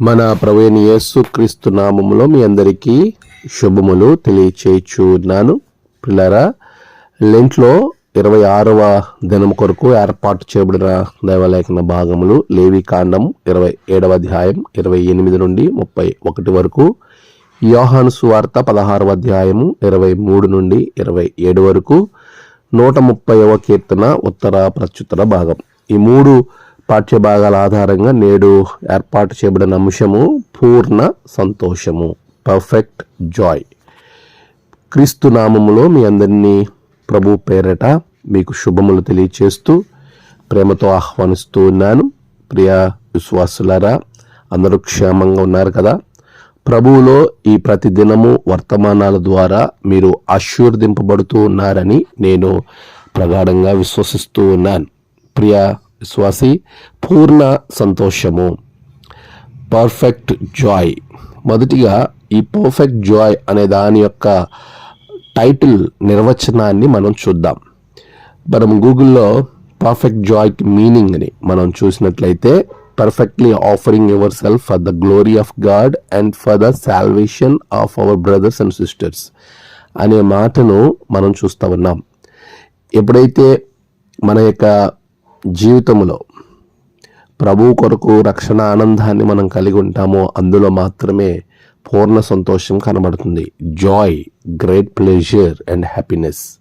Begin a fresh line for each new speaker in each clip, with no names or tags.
మన ప్రవేణి యేసు క్రీస్తు నామములో మీ అందరికీ శుభములు తెలియచేయుచున్నాను. పిల్లరా లెంట్లో ఇరవై ఆరవ దినం కొరకు ఏర్పాటు చేయబడిన దైవలేఖన భాగములు లేవి కాండం ఇరవై ఏడవ అధ్యాయం ఇరవై ఎనిమిది నుండి ముప్పై ఒకటి వరకు యోహాను సువార్త పదహారవ అధ్యాయము ఇరవై మూడు నుండి ఇరవై ఏడు వరకు నూట ముప్పైవ కీర్తన ఉత్తర ప్రత్యుత్తర భాగం. ఈ మూడు పాఠ్య భాగాల ఆధారంగా నేడు ఏర్పాటు చేయబడిన అంశము పూర్ణ సంతోషము పర్ఫెక్ట్ జాయ్ క్రీస్తు నామములో మీ అందరినీ ప్రభు పేరట మీకు శుభములు తెలియచేస్తూ ప్రేమతో ఆహ్వానిస్తూ ఉన్నాను. ప్రియ విశ్వాసులారా అందరూ క్షేమంగా ఉన్నారు కదా? ప్రభువులో ఈ ప్రతిదినము వర్తమానాల ద్వారా మీరు ఆశీర్దింపబడుతూ ఉన్నారని నేను ప్రగాఢంగా విశ్వసిస్తూ ఉన్నాను. ప్రియ విశ్వాసి పూర్ణ సంతోషము. పర్ఫెక్ట్ జాయ్ మొదటిగా ఈ పర్ఫెక్ట్ జాయ్ అనే దాని యొక్క టైటిల్ నిర్వచనాన్ని మనం చూద్దాం. మనం గూగుల్లో పర్ఫెక్ట్ జాయ్కి మీనింగ్ని మనం చూసినట్లయితే perfectly offering yourself for the glory of God and for the salvation of our brothers and sisters అనే మాటను మనం చూస్తూ ఉన్నాం. ఎప్పుడైతే మన యొక్క జీవితంలో ప్రభు కొరకు రక్షణ ఆనందాన్ని మనం కలిగి ఉంటామో అందులో మాత్రమే పూర్ణ సంతోషం కనబడుతుంది. Joy great pleasure and happiness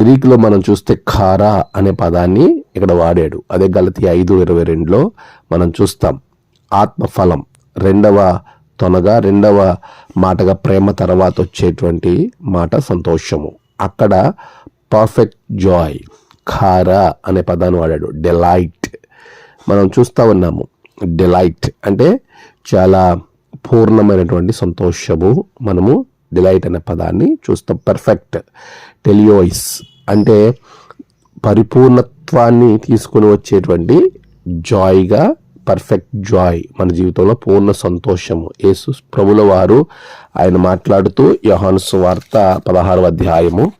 గ్రీక్లో మనం చూస్తే ఖారా అనే పదాన్ని ఇక్కడ వాడాడు. అదే గలతి ఐదు ఇరవై రెండులో మనం చూస్తాం. ఆత్మఫలం రెండవ తొనగా రెండవ మాటగా ప్రేమ తర్వాత వచ్చేటువంటి మాట సంతోషము. అక్కడ పర్ఫెక్ట్ జాయ్ ఖారా అనే పదాన్ని వాడాడు. డెలైట్ మనం చూస్తూ ఉన్నాము. డెలైట్ అంటే చాలా పూర్ణమైనటువంటి సంతోషము. మనము డిలైట్ అనే పదాన్ని చూస్తాం. పర్ఫెక్ట్ టెలియోయిస్ అంటే పరిపూర్ణత్వాన్ని తీసుకుని వచ్చేటువంటి జాయ్గా పర్ఫెక్ట్ జాయ్ మన జీవితంలో పూర్ణ సంతోషము. యేసు ప్రభుల వారు ఆయన మాట్లాడుతూ యోహాను వార్త పదహారవ అధ్యాయము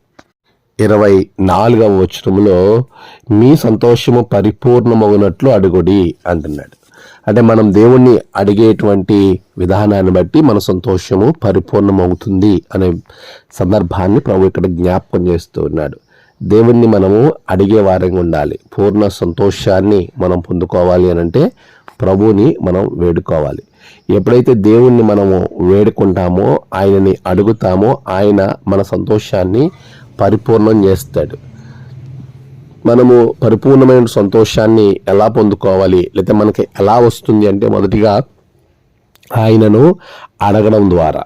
ఇరవై నాలుగవ వచనంలో మీ సంతోషము పరిపూర్ణమవునట్లు అడుగుడి అంటున్నాడు. అంటే మనం దేవుణ్ణి అడిగేటువంటి విధానాన్ని బట్టి మన సంతోషము పరిపూర్ణమవుతుంది అనే సందర్భాన్ని ప్రభు ఇక్కడ జ్ఞాపకం చేస్తూ ఉన్నాడు. దేవుణ్ణి మనము అడిగే వారంగా ఉండాలి. పూర్ణ సంతోషాన్ని మనం పొందుకోవాలి అని అంటే ప్రభువుని మనం వేడుకోవాలి. ఎప్పుడైతే దేవుణ్ణి మనము వేడుకుంటామో ఆయనని అడుగుతామో ఆయన మన సంతోషాన్ని పరిపూర్ణం చేస్తాడు. మనము పరిపూర్ణమైన సంతోషాన్ని ఎలా పొందుకోవాలి లేకపోతే మనకి ఎలా వస్తుంది అంటే మొదటిగా ఆయనను అడగడం ద్వారా.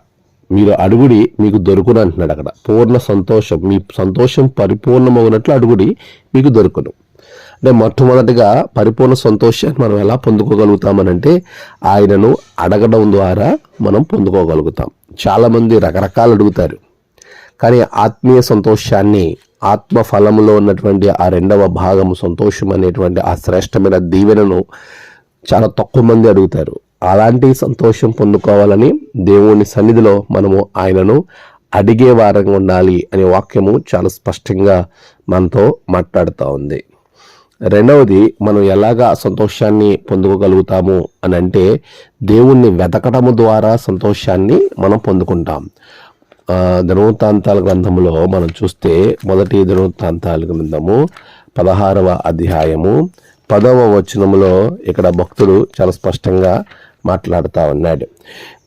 మీరు అడుగుడి మీకు దొరుకును అంటున్నాడు అక్కడ. పూర్ణ సంతోషం మీ సంతోషం పరిపూర్ణమవునట్లు అడుగుడి మీకు దొరుకును. అంటే మొట్టమొదటిగా పరిపూర్ణ సంతోషాన్ని మనం ఎలా పొందుకోగలుగుతామనంటే ఆయనను అడగడం ద్వారా మనం పొందుకోగలుగుతాం. చాలామంది రకరకాలు అడుగుతారు. కానీ ఆత్మీయ సంతోషాన్ని ఆత్మ ఫలంలో ఉన్నటువంటి ఆ రెండవ భాగము సంతోషం అనేటువంటి ఆ శ్రేష్టమైన దీవెనను చాలా తక్కువ మంది అడుగుతారు. అలాంటి సంతోషం పొందుకోవాలని దేవుని సన్నిధిలో మనము ఆయనను అడిగే వారంగా ఉండాలి అనే వాక్యము చాలా స్పష్టంగా మనతో మాట్లాడుతూ ఉంది. రెండవది మనం ఎలాగా సంతోషాన్ని పొందుకోగలుగుతాము అని అంటే దేవుణ్ణి వెతకటము ద్వారా సంతోషాన్ని మనం పొందుకుంటాం. ధనువృత్తాంతాల గ్రంథములో మనం చూస్తే మొదటి ధనువృత్తాంతాల గ్రంథము పదహారవ అధ్యాయము పదవ వచనములో ఇక్కడ భక్తుడు చాలా స్పష్టంగా మాట్లాడుతూ ఉన్నాడు.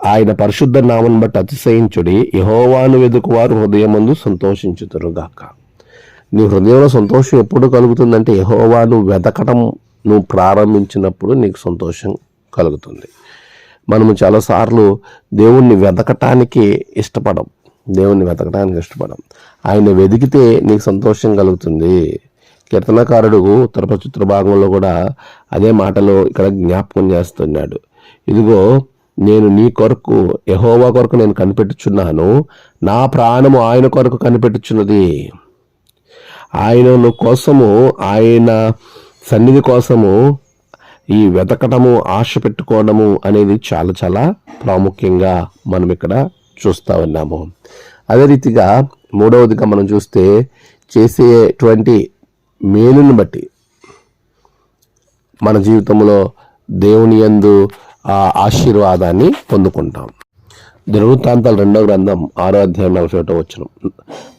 ఆయన పరిశుద్ధ నామం బట్టి అతిశయించుడి యహోవాను వెతుకువారు హృదయమందు సంతోషించుతురుగాక నీ హృదయంలో సంతోషం ఎప్పుడు కలుగుతుందంటే యహోవాను వెతకటం నువ్వు ప్రారంభించినప్పుడు నీకు సంతోషం కలుగుతుంది. మనము చాలాసార్లు దేవుణ్ణి వెతకటానికి ఇష్టపడం దేవుణ్ణి వెతకడానికి ఇష్టపడం. ఆయన వెతికితే నీకు సంతోషం కలుగుతుంది. కీర్తనకారుడు ఉత్తర భాగంలో కూడా అదే మాటలో ఇక్కడ జ్ఞాపకం చేస్తున్నాడు. ఇదిగో నేను నీ కొరకు యహోవా కొరకు నేను కనిపెట్టుచున్నాను. నా ప్రాణము ఆయన కొరకు కనిపెట్టుచున్నది. ఆయన కోసము ఆయన సన్నిధి కోసము ఈ వెతకటము ఆశ పెట్టుకోవడము అనేది చాలా చాలా ప్రాముఖ్యంగా మనం ఇక్కడ చూస్తూ ఉన్నాము. అదే రీతిగా మూడవదిగా మనం చూస్తే చేసేటువంటి మేలుని బట్టి మన జీవితంలో దేవుని యందు ఆ ఆశీర్వాదాన్ని పొందుకుంటాం. దినవృత్తాంతాలు రెండో గ్రంథం ఆరో అధ్యాయం నలభై ఒకటో వచ్చిన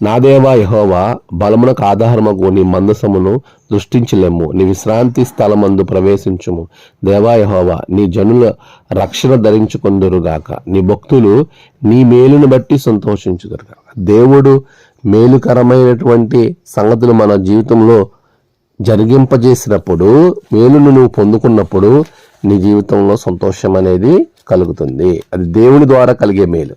నా దేవా యహోవా బలమునకు ఆధారమగు నీ మందసమును దృష్టించలేము నీ విశ్రాంతి స్థలమందు ప్రవేశించుము. దేవా యహోవా నీ జనుల రక్షణ ధరించుకొందురుగాక. నీ భక్తులు నీ మేలును బట్టి సంతోషించుదురుగాక. దేవుడు మేలుకరమైనటువంటి సంగతులు మన జీవితంలో జరిగింపజేసినప్పుడు మేలును నువ్వు పొందుకున్నప్పుడు నీ జీవితంలో సంతోషం అనేది కలుగుతుంది. అది దేవుని ద్వారా కలిగే మేలు.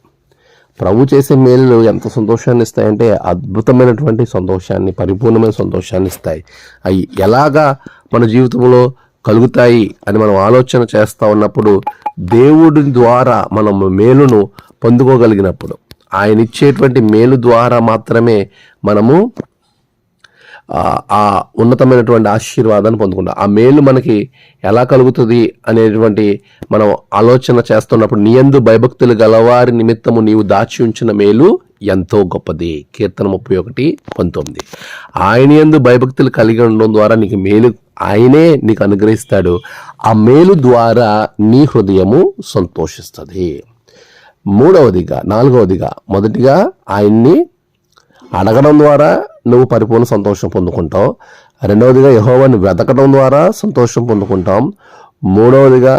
ప్రభు చేసే మేలులు ఎంత సంతోషాన్ని ఇస్తాయంటే అద్భుతమైనటువంటి సంతోషాన్ని పరిపూర్ణమైన సంతోషాన్ని ఇస్తాయి. అవి ఎలాగా మన జీవితంలో కలుగుతాయి అని మనం ఆలోచన చేస్తూ ఉన్నప్పుడు దేవుడి ద్వారా మనం మేలును పొందుకోగలిగినప్పుడు ఆయన ఇచ్చేటువంటి మేలు ద్వారా మాత్రమే మనము ఆ- ఉన్నతమైనటువంటి ఆశీర్వాదాన్ని పొందుకుంటాం. ఆ మేలు మనకి ఎలా కలుగుతుంది అనేటువంటి మనం ఆలోచన చేస్తున్నప్పుడు నీయందు భయభక్తులు గలవారి నిమిత్తము నీవు దాచి ఉంచిన మేలు ఎంతో గొప్పది. కీర్తన ముప్పై ఒకటి పంతొమ్మిది. ఆయన యందు భయభక్తులు కలిగి ఉండడం ద్వారా నీకు మేలు ఆయనే నీకు అనుగ్రహిస్తాడు. ఆ మేలు ద్వారా నీ హృదయము సంతోషిస్తుంది. మూడవదిగా నాలుగవదిగా మొదటిగా ఆయన్ని అడగడం ద్వారా నువ్వు పరిపూర్ణ సంతోషం పొందుకుంటావు. రెండవదిగా యహోవాని వెతకడం ద్వారా సంతోషం పొందుకుంటాం. మూడవదిగా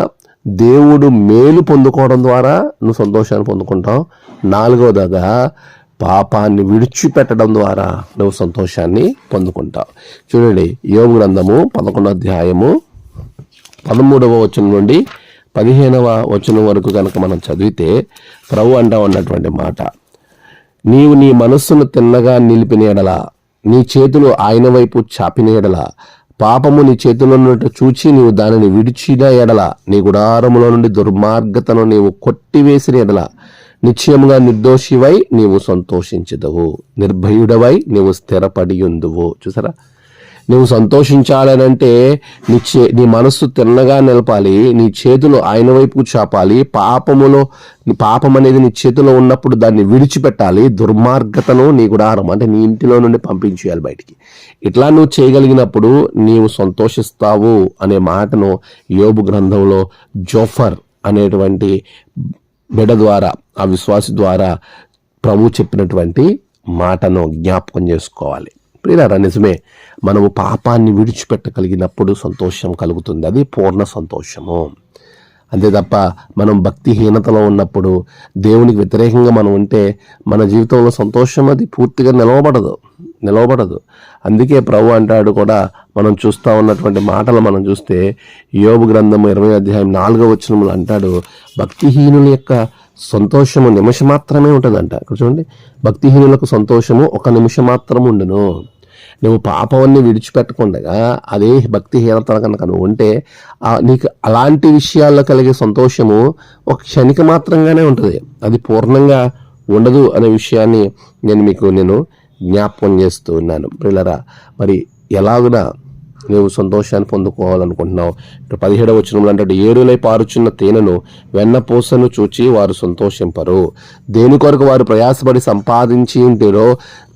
దేవుడు మేలు పొందుకోవడం ద్వారా నువ్వు సంతోషాన్ని పొందుకుంటావు. నాలుగవదిగా పాపాన్ని విడిచిపెట్టడం ద్వారా నువ్వు సంతోషాన్ని పొందుకుంటావు. చూడండి యోగ గ్రంథము పదకొండో అధ్యాయము పదమూడవ వచనం నుండి పదిహేనవ వచనం వరకు కనుక మనం చదివితే ప్రభు అంటా ఉన్నటువంటి మాట నీవు నీ మనస్సును తిన్నగా నిలిపిన ఎడల నీ చేతులు ఆయన వైపు చాపిన ఎడల పాపము నీ చేతిలో ఉన్నట్టు చూచి నీవు దానిని విడిచిన ఎడల నీ గుడారములో నుండి దుర్మార్గతను నీవు కొట్టివేసిన ఎడల నిశ్చయముగా నిర్దోషివై నీవు సంతోషించదవు నిర్భయుడవై నీవు స్థిరపడి ఉందువు చూసారా? నువ్వు సంతోషించాలనంటే నీ చే నీ మనస్సు తిన్నగా నిలపాలి నీ చేతులు ఆయన వైపు చాపాలి పాపములో నీ పాపం అనేది నీ చేతిలో ఉన్నప్పుడు దాన్ని విడిచిపెట్టాలి దుర్మార్గతను నీ గుడారం అంటే నీ ఇంటిలో నుండి పంపించేయాలి బయటికి. ఇట్లా నువ్వు చేయగలిగినప్పుడు నీవు సంతోషిస్తావు అనే మాటను యోబు గ్రంథంలో జోఫర్ అనేటువంటి బిడ ద్వారా ఆ విశ్వాసి ద్వారా ప్రభు చెప్పినటువంటి మాటను జ్ఞాపకం చేసుకోవాలి. ప్రియులారా నిజమే మనము పాపాన్ని విడిచిపెట్టగలిగినప్పుడు సంతోషం కలుగుతుంది. అది పూర్ణ సంతోషము. అంతే తప్ప మనం భక్తిహీనతలో ఉన్నప్పుడు దేవునికి వ్యతిరేకంగా మనం ఉంటే మన జీవితంలో సంతోషం అది పూర్తిగా నిలవబడదు నిలవబడదు. అందుకే ప్రభు అంటాడు కూడా మనం చూస్తూ ఉన్నటువంటి మాటలు మనం చూస్తే యోగ గ్రంథము ఇరవై అధ్యాయం నాలుగో వచనములు అంటాడు భక్తిహీనుల యొక్క సంతోషము నిమిషం మాత్రమే ఉంటుందంట. ఇక్కడ చూడండి. భక్తిహీనులకు సంతోషము ఒక నిమిషం మాత్రం ఉండును. నువ్వు పాపవన్నీ విడిచిపెట్టకుండా అదే భక్తిహీనత కనుక నువ్వు ఉంటే ఆ నీకు అలాంటి విషయాల్లో కలిగే సంతోషము ఒక క్షణిక మాత్రంగానే ఉంటుంది. అది పూర్ణంగా ఉండదు అనే విషయాన్ని నేను మీకు నేను జ్ఞాపకం చేస్తూ ఉన్నాను. పిల్లరా మరి ఎలాగునా నువ్వు సంతోషాన్ని పొందుకోవాలనుకుంటున్నావు. ఇక్కడ పదిహేడవ వచనంలో అంటే ఏరులై పారుచున్న తేనెను వెన్నపూసను చూచి వారు సంతోషింపరు. దేని కొరకు వారు ప్రయాసపడి సంపాదించి ఉంటేరో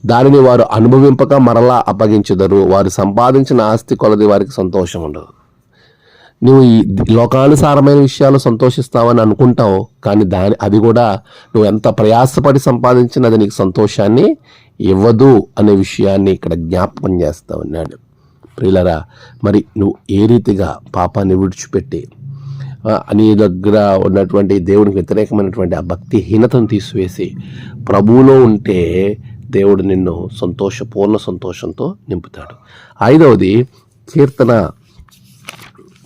దానిని వారు అనుభవింపక మరలా అప్పగించుదరు. వారు సంపాదించిన ఆస్తి కొలది వారికి సంతోషం ఉండదు. నువ్వు ఈ లోకానుసారమైన విషయాలు సంతోషిస్తావని అనుకుంటావు కానీ దాని అది కూడా నువ్వు ఎంత ప్రయాసపడి సంపాదించినది అది నీకు సంతోషాన్ని ఇవ్వదు అనే విషయాన్ని ఇక్కడ జ్ఞాపకం చేస్తా ఉన్నాడు ప్రియులరా మరి నువ్వు ఏ రీతిగా పాపాన్ని విడిచిపెట్టి నీ దగ్గర ఉన్నటువంటి దేవునికి వ్యతిరేకమైనటువంటి ఆ భక్తిహీనతను తీసివేసి ప్రభువులో ఉంటే దేవుడు నిన్ను సంతోష పూర్ణ సంతోషంతో నింపుతాడు. ఐదవది కీర్తన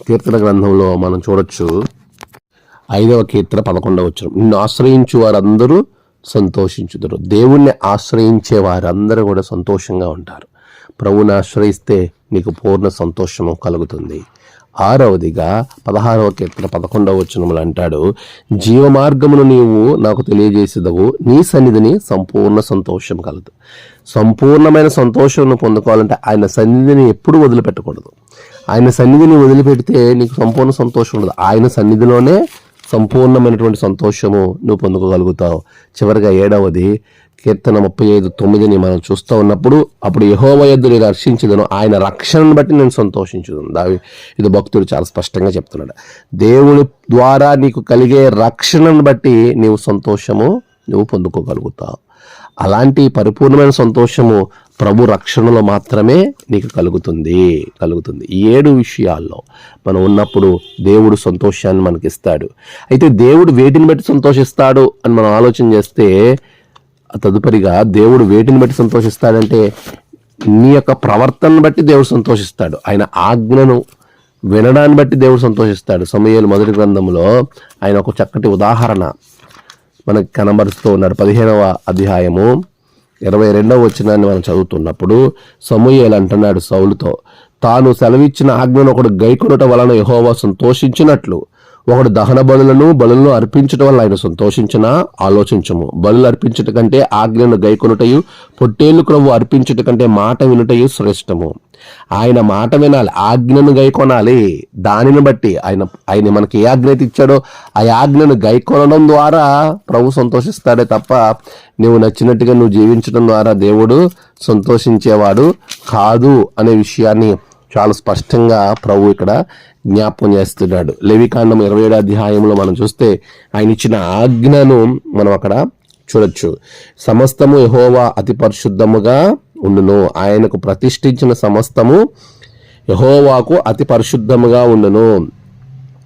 కీర్తన గ్రంథంలో మనం చూడొచ్చు. ఐదవ కీర్తన పదకొండవ వచ్చిన నిన్ను ఆశ్రయించు వారందరూ సంతోషించుతారు దేవుణ్ణి ఆశ్రయించే వారందరూ కూడా సంతోషంగా ఉంటారు. ప్రభువుని ఆశ్రయిస్తే నీకు పూర్ణ సంతోషము కలుగుతుంది. ఆరవదిగా పదహారవ కీర్తన పదకొండవ వచనములు అంటాడు జీవ మార్గమును నీవు నాకు తెలియజేసేదవు నీ సన్నిధిని సంపూర్ణ సంతోషం కలదు. సంపూర్ణమైన సంతోషం పొందుకోవాలంటే ఆయన సన్నిధిని ఎప్పుడు వదిలిపెట్టకూడదు. ఆయన సన్నిధిని వదిలిపెడితే నీకు సంపూర్ణ సంతోషం ఉండదు. ఆయన సన్నిధిలోనే సంపూర్ణమైనటువంటి సంతోషము నువ్వు పొందుకోగలుగుతావు. చివరిగా ఏడవది కీర్తన ముప్పై ఐదు తొమ్మిదిని మనం చూస్తూ ఉన్నప్పుడు అప్పుడు యహోవ ఎద్దు నేను రక్షించదను ఆయన రక్షణను బట్టి నేను సంతోషించదును. దావి ఇది భక్తుడు చాలా స్పష్టంగా చెప్తున్నాడు. దేవుని ద్వారా నీకు కలిగే రక్షణను బట్టి నీవు సంతోషము నువ్వు పొందుకోగలుగుతావు. అలాంటి పరిపూర్ణమైన సంతోషము ప్రభు రక్షణలో మాత్రమే నీకు కలుగుతుంది కలుగుతుంది. ఈ ఏడు విషయాల్లో మనం ఉన్నప్పుడు దేవుడు సంతోషాన్ని మనకిస్తాడు. అయితే దేవుడు వేటిని బట్టి సంతోషిస్తాడు అని మనం ఆలోచన చేస్తే తదుపరిగా దేవుడు వేటిని బట్టి సంతోషిస్తాడంటే నీ యొక్క ప్రవర్తనను బట్టి దేవుడు సంతోషిస్తాడు. ఆయన ఆజ్ఞను వినడాన్ని బట్టి దేవుడు సంతోషిస్తాడు. సమయాలు మొదటి గ్రంథంలో ఆయన ఒక చక్కటి ఉదాహరణ మనకు కనబరుస్తూ ఉన్నాడు పదిహేనవ అధ్యాయము ఇరవై రెండవ వచనాన్ని మనం చదువుతున్నప్పుడు సమూయేలు అంటున్నాడు సౌలుతో తాను సెలవిచ్చిన ఆజ్ఞను ఒకడు గైకొనట వలన యహోవా సంతోషించినట్లు. ఒకడు దహన బలులను బలులను అర్పించటం వల్ల ఆయన సంతోషించిన? ఆలోచించము. బలులు అర్పించట కంటే ఆజ్ఞను గైకొనుటయు పొట్టేళ్ళు క్రొవ్వు అర్పించట కంటే మాట వినుటయు శ్రేష్టము. ఆయన మాట వినాలి ఆజ్ఞను గైకొనాలి. దానిని బట్టి ఆయన ఆయన మనకి ఏ ఆజ్ఞ అయితే ఇచ్చాడో ఆ ఆజ్ఞను గైకొనడం ద్వారా ప్రభు సంతోషిస్తాడే తప్ప నువ్వు నచ్చినట్టుగా నువ్వు జీవించడం ద్వారా దేవుడు సంతోషించేవాడు కాదు అనే విషయాన్ని చాలా స్పష్టంగా ప్రభు ఇక్కడ జ్ఞాపకం చేస్తున్నాడు. లెవికాండం ఇరవై ఏడు అధ్యాయంలో మనం చూస్తే ఆయన ఇచ్చిన ఆజ్ఞను మనం అక్కడ చూడొచ్చు. సమస్తము యహోవా అతి పరిశుద్ధముగా ఉండును. ఆయనకు ప్రతిష్ఠించిన సమస్తము యహోవాకు అతి పరిశుద్ధముగా ఉండును.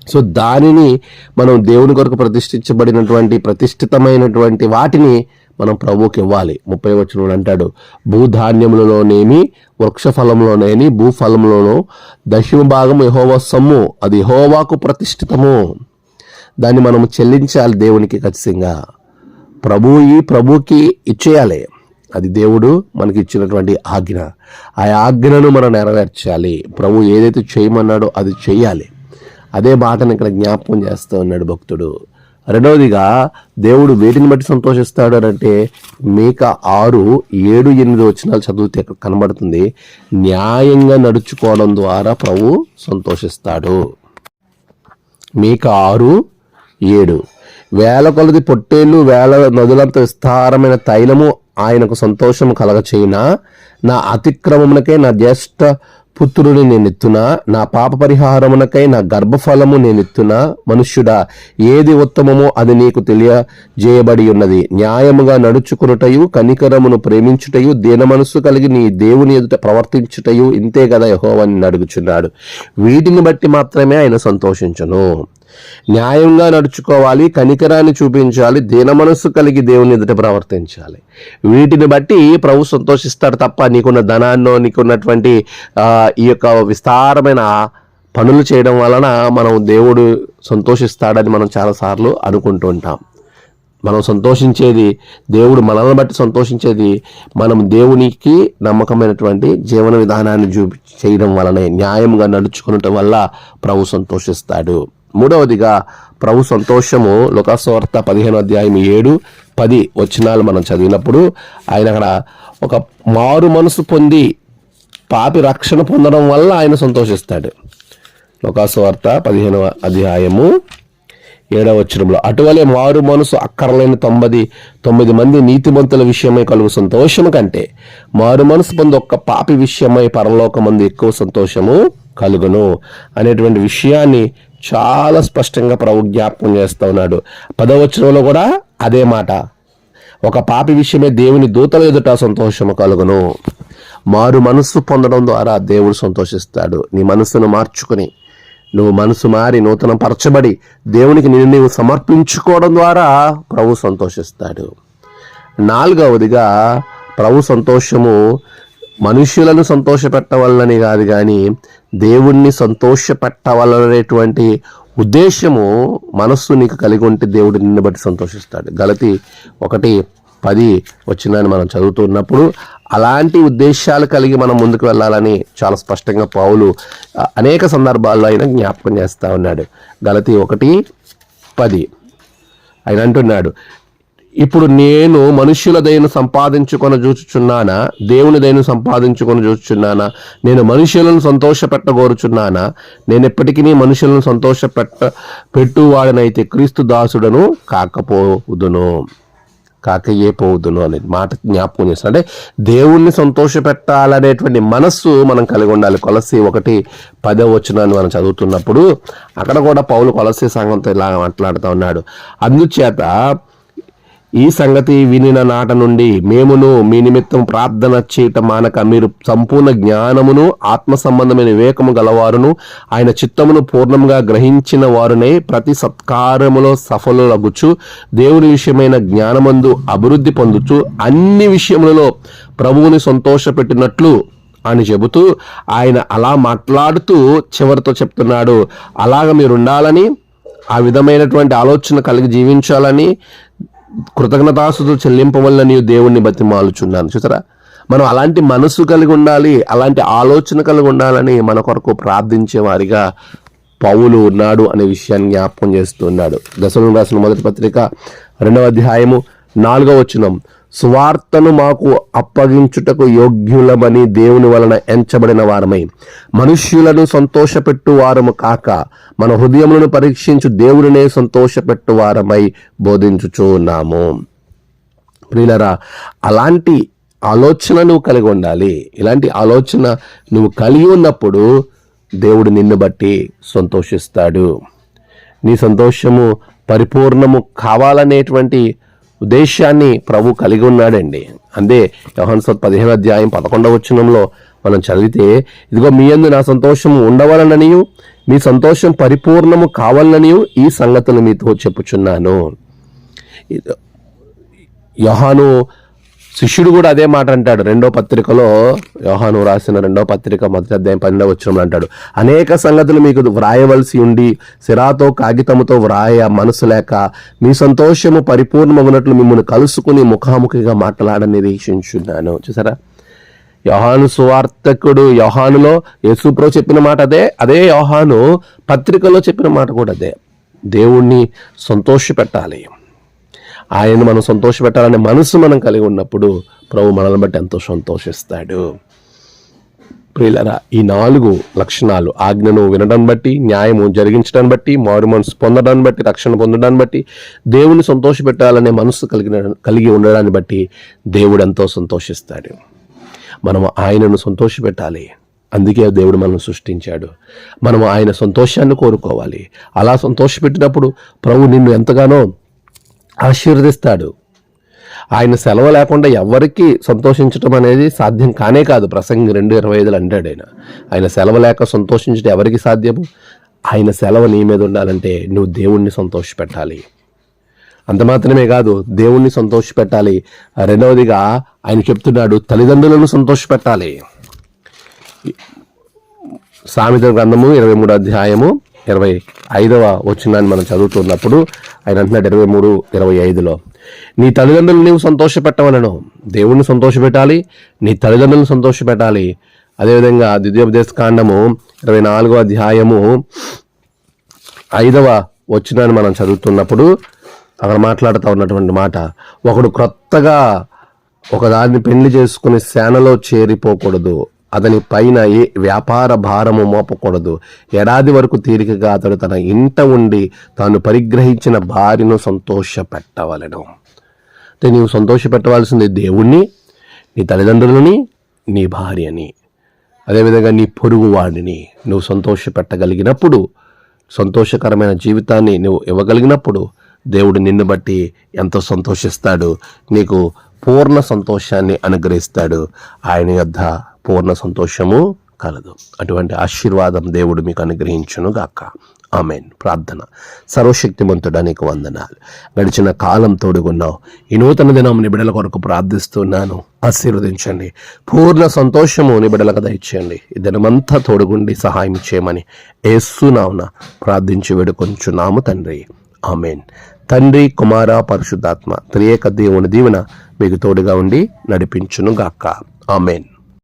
సో దానిని మనం దేవుని కొరకు ప్రతిష్ఠించబడినటువంటి ప్రతిష్ఠితమైనటువంటి వాటిని మనం ప్రభువుకి ఇవ్వాలి. ముప్పై వచ్చిన అంటాడు భూధాన్యములలోనేమి వృక్ష ఫలంలోనేమి భూఫలంలోనూ దశమ భాగం యహోవా సొమ్ము అది యహోవాకు ప్రతిష్ఠితము. దాన్ని మనం చెల్లించాలి దేవునికి ఖచ్చితంగా. ప్రభువు ఈ ప్రభుకి ఇచ్చేయాలి. అది దేవుడు మనకి ఇచ్చినటువంటి ఆజ్ఞ. ఆ ఆజ్ఞను మనం నెరవేర్చాలి. ప్రభు ఏదైతే చేయమన్నాడో అది చేయాలి. అదే మాటను ఇక్కడ జ్ఞాపకం చేస్తూ ఉన్నాడు భక్తుడు. రెండవదిగా దేవుడు వేటిని బట్టి సంతోషిస్తాడు అని అంటే మేక ఆరు ఏడు ఎనిమిది వచ్చినాలు చదివితే కనబడుతుంది. న్యాయంగా నడుచుకోవడం ద్వారా ప్రభు సంతోషిస్తాడు. మేక ఆరు ఏడు. వేల కొలది పొట్టేళ్ళు వేల నదులంత విస్తారమైన తైలము ఆయనకు సంతోషము కలగచేయినా నా అతిక్రమమునకే నా జ్యేష్ఠ పుత్రుని నేనెత్తునా? నా పాప పరిహారమునకై నా గర్భఫలము నేనెత్తునా? మనుష్యుడా ఏది ఉత్తమమో అది నీకు తెలియజేయబడి ఉన్నది. న్యాయముగా నడుచుకునుటయు కనికరమును ప్రేమించుటయు దీన మనస్సు కలిగి నీ దేవుని ఎదుట ప్రవర్తించుటయు ఇంతే కదా యహోవని అడుగుచున్నాడు. వీటిని బట్టి మాత్రమే ఆయన సంతోషించను. న్యాయంగా నడుచుకోవాలి కనికరాన్ని చూపించాలి దీన మనస్సు కలిగి దేవుని ఎదుట ప్రవర్తించాలి. వీటిని బట్టి ప్రభు సంతోషిస్తాడు తప్ప నీకున్న ధనాన్నో నీకున్నటువంటి ఈ యొక్క విస్తారమైన పనులు చేయడం వలన మనం దేవుడు సంతోషిస్తాడని మనం చాలాసార్లు అనుకుంటూ ఉంటాం. మనం సంతోషించేది దేవుడు మనల్ని బట్టి సంతోషించేది మనం దేవునికి నమ్మకమైనటువంటి జీవన విధానాన్ని చూపి చేయడం వలనే న్యాయంగా నడుచుకునటం వల్ల ప్రభు సంతోషిస్తాడు. మూడవదిగా ప్రభు సంతోషము లుకాసువార్త పదిహేను అధ్యాయం ఏడు పది వచనాలు మనం చదివినప్పుడు ఆయన అక్కడ ఒక మారు మనసు పొంది పాపి రక్షణ పొందడం వల్ల ఆయన సంతోషిస్తాడు. లుకాసువార్త పదిహేనవ అధ్యాయము ఏడవ వచనంలో అటువలే మారు మనసు అక్కరలేని తొమ్మిది తొమ్మిది మంది నీతిమంతుల విషయమై కలుగు సంతోషము కంటే మారు మనసు పొంది ఒక్క పాపి విషయమై పరలోకమంది ఎక్కువ సంతోషము కలుగును అనేటువంటి విషయాన్ని చాలా స్పష్టంగా ప్రభు జ్ఞాపకం చేస్తూ ఉన్నాడు. పదవచనంలో కూడా అదే మాట. ఒక పాపి విషయమే దేవుని దూతల ఎదుట సంతోషము కలుగును. మారు మనస్సు పొందడం ద్వారా దేవుడు సంతోషిస్తాడు. నీ మనస్సును మార్చుకుని నువ్వు మనసు మారి నూతన పరచబడి దేవునికి నిన్ను నీవు సమర్పించుకోవడం ద్వారా ప్రభు సంతోషిస్తాడు. నాలుగవదిగా ప్రభు సంతోషము మనుష్యులను సంతోషపెట్టవలనని కాదు కానీ దేవుణ్ణి సంతోషపెట్టవలనేటువంటి ఉద్దేశము మనస్సు నీకు కలిగి ఉంటే దేవుడు నిన్ను బట్టి సంతోషిస్తాడు. గలతి ఒకటి పది వచ్చిందని మనం చదువుతున్నప్పుడు అలాంటి ఉద్దేశాలు కలిగి మనం ముందుకు వెళ్ళాలని చాలా స్పష్టంగా పావులు అనేక సందర్భాల్లో ఆయన జ్ఞాపకం చేస్తూ ఉన్నాడు. గలతి ఒకటి పది. ఆయన అంటున్నాడు ఇప్పుడు నేను మనుష్యుల దయను సంపాదించుకొని చూచుచున్నానా? దేవుని దయను సంపాదించుకొని చూచుచున్నానా? నేను మనుషులను సంతోషపెట్టగోరుచున్నానా? నేను ఎప్పటికీ మనుషులను సంతోషపెట్ట పెట్టువాడనైతే క్రీస్తు దాసుడను కాకపోదును కాకయ్యే పోవుదును అనే మాట జ్ఞాపకం చేస్తాను అంటే దేవుణ్ణి సంతోష పెట్టాలనేటువంటి మనస్సు మనం కలిగి ఉండాలి. కొలసి ఒకటి పదే వచనాన్ని మనం చదువుతున్నప్పుడు అక్కడ కూడా పౌలు కొలసి సంఘంతో ఇలా మాట్లాడుతూ ఉన్నాడు. అందుచేత ఈ సంగతి వినిన నాట నుండి మేమును మీ నిమిత్తం ప్రార్థన చేయట మానక మీరు సంపూర్ణ జ్ఞానమును ఆత్మ సంబంధమైన వివేకము గలవారును ఆయన చిత్తమును పూర్ణంగా గ్రహించిన వారునే ప్రతి సత్కారములో సఫలులగుచు దేవుని విషయమైన జ్ఞానమందు అభివృద్ధి పొందుచు అన్ని విషయములలో ప్రభువుని సంతోషపెట్టినట్లు అని చెబుతూ ఆయన అలా మాట్లాడుతూ చివరితో చెప్తున్నాడు. అలాగ మీరు ఉండాలని ఆ విధమైనటువంటి ఆలోచన కలిగి జీవించాలని కృతజ్ఞతాసులు నీవు దేవుణ్ణి బతిమాలుచున్నాను చూసారా? మనం అలాంటి మనసు కలిగి ఉండాలి అలాంటి ఆలోచన కలిగి ఉండాలని మన కొరకు ప్రార్థించే వారిగా పౌలు ఉన్నాడు అనే విషయాన్ని జ్ఞాపకం చేస్తున్నాడు దశలను రాసిన మొదటి పత్రిక రెండవ అధ్యాయము నాలుగవ వచనం. స్వార్తను మాకు అప్పగించుటకు యోగ్యులమని దేవుని వలన ఎంచబడిన వారమై మనుష్యులను సంతోషపెట్టు వారము కాక మన హృదయములను పరీక్షించు దేవుడినే సంతోషపెట్టు వారమై బోధించుచూ ఉన్నాము ప్రియులరా అలాంటి ఆలోచన నువ్వు కలిగి ఉండాలి. ఇలాంటి ఆలోచన నువ్వు కలిగి ఉన్నప్పుడు దేవుడు నిన్ను బట్టి సంతోషిస్తాడు. నీ సంతోషము పరిపూర్ణము కావాలనేటువంటి ఉద్దేశాన్ని ప్రభు కలిగి ఉన్నాడండి. అందే యోహన్సత్ పదిహేను అధ్యాయం పదకొండవ వచనంలో మనం చదివితే ఇదిగో మీ అందు నా సంతోషము ఉండవలననియు మీ సంతోషం పరిపూర్ణము కావాలననియు ఈ సంగతులు మీతో చెప్పుచున్నాను. యోహాను శిష్యుడు కూడా అదే మాట అంటాడు. రెండో పత్రికలో యోహాను రాసిన రెండో పత్రిక మొదటి అధ్యాయం పన్నెండవ వచ్చిన అంటాడు. అనేక సంగతులు మీకు వ్రాయవలసి ఉండి సిరాతో కాగితముతో వ్రాయ మనసు లేక మీ సంతోషము పరిపూర్ణమగినట్లు మిమ్మల్ని కలుసుకుని ముఖాముఖిగా మాట్లాడని నిరీక్షించున్నాను. చూసారా? యోహాను సువార్తకుడు యోహానులో యేసుప్రో చెప్పిన మాట అదే అదే యోహాను పత్రికలో చెప్పిన మాట కూడా అదే. దేవుణ్ణి సంతోష పెట్టాలి ఆయన్ని మనం సంతోషపెట్టాలనే మనసు మనం కలిగి ఉన్నప్పుడు ప్రభు మనల్ని బట్టి ఎంతో సంతోషిస్తాడు. ప్రియులరా ఈ నాలుగు లక్షణాలు ఆజ్ఞను వినడం బట్టి న్యాయము జరిగించడాన్ని బట్టి మారు మనసు పొందడాన్ని బట్టి రక్షణ పొందడాన్ని బట్టి దేవుని సంతోషపెట్టాలనే మనసు కలిగిన కలిగి ఉండడాన్ని బట్టి దేవుడు ఎంతో సంతోషిస్తాడు. మనం ఆయనను సంతోషపెట్టాలి. అందుకే దేవుడు మనల్ని సృష్టించాడు. మనం ఆయన సంతోషాన్ని కోరుకోవాలి. అలా సంతోషపెట్టినప్పుడు ప్రభు నిన్ను ఎంతగానో ఆశీర్వదిస్తాడు. ఆయన సెలవు లేకుండా ఎవరికి సంతోషించడం అనేది సాధ్యం కానే కాదు. ప్రసంగి రెండు ఇరవై ఐదులు అంటాడు ఆయన. ఆయన సెలవు లేక సంతోషించడం ఎవరికి సాధ్యము ఆయన సెలవు నీ మీద ఉండాలంటే నువ్వు దేవుణ్ణి సంతోషపెట్టాలి. అంత మాత్రమే కాదు దేవుణ్ణి సంతోషపెట్టాలి. రెండవదిగా ఆయన చెప్తున్నాడు తల్లిదండ్రులను సంతోషపెట్టాలి. సామెత గ్రంథము ఇరవై మూడు అధ్యాయము ఇరవై ఐదవ వచ్చినాన్ని మనం చదువుతున్నప్పుడు ఆయన అంటున్నాడు ఇరవై మూడు ఇరవై ఐదులో నీ తల్లిదండ్రులు నీవు సంతోషపెట్టవలను. దేవుణ్ణి సంతోషపెట్టాలి నీ తల్లిదండ్రులను సంతోషపెట్టాలి. అదేవిధంగా ద్వితీయోపదేశ కాండము ఇరవై నాలుగవ అధ్యాయము ఐదవ వచ్చినాన్ని మనం చదువుతున్నప్పుడు అక్కడ మాట్లాడుతూ ఉన్నటువంటి మాట ఒకడు క్రొత్తగా ఒకదాన్ని పెళ్ళి చేసుకుని సేనలో చేరిపోకూడదు. అతని పైన ఏ వ్యాపార భారము మోపకూడదు. ఏడాది వరకు తీరికగా అతడు తన ఇంట ఉండి తాను పరిగ్రహించిన భార్యను సంతోషపెట్టవలను. అంటే నీవు సంతోషపెట్టవలసింది దేవుణ్ణి నీ తల్లిదండ్రులని నీ భార్యని. అదేవిధంగా నీ పొరుగు వాడిని నువ్వు సంతోషపెట్టగలిగినప్పుడు సంతోషకరమైన జీవితాన్ని నువ్వు ఇవ్వగలిగినప్పుడు దేవుడు నిన్ను బట్టి ఎంతో సంతోషిస్తాడు. నీకు పూర్ణ సంతోషాన్ని అనుగ్రహిస్తాడు. ఆయన యొద్ద పూర్ణ సంతోషము కలదు. అటువంటి ఆశీర్వాదం దేవుడు మీకు అనుగ్రహించును గాక. ఆమెన్. ప్రార్థన. సర్వశక్తిమంతుడా నీకు వందనాలు. గడిచిన కాలం తోడుగున్నావు. ఈ నూతన దినం నిబిడల కొరకు ప్రార్థిస్తున్నాను. ఆశీర్వదించండి. పూర్ణ సంతోషము నిబిడలకు దయచేయండి. ఈ దినమంతా తోడుగుండి సహాయం చేయమని ఏసునావున ప్రార్థించి వేడుకొంచున్నాము తండ్రి. ఆమెన్. తండ్రి కుమార పరిశుద్ధాత్మ త్రియేక దేవుని దీవెన మీకు తోడుగా ఉండి నడిపించును గాక. ఆమెన్.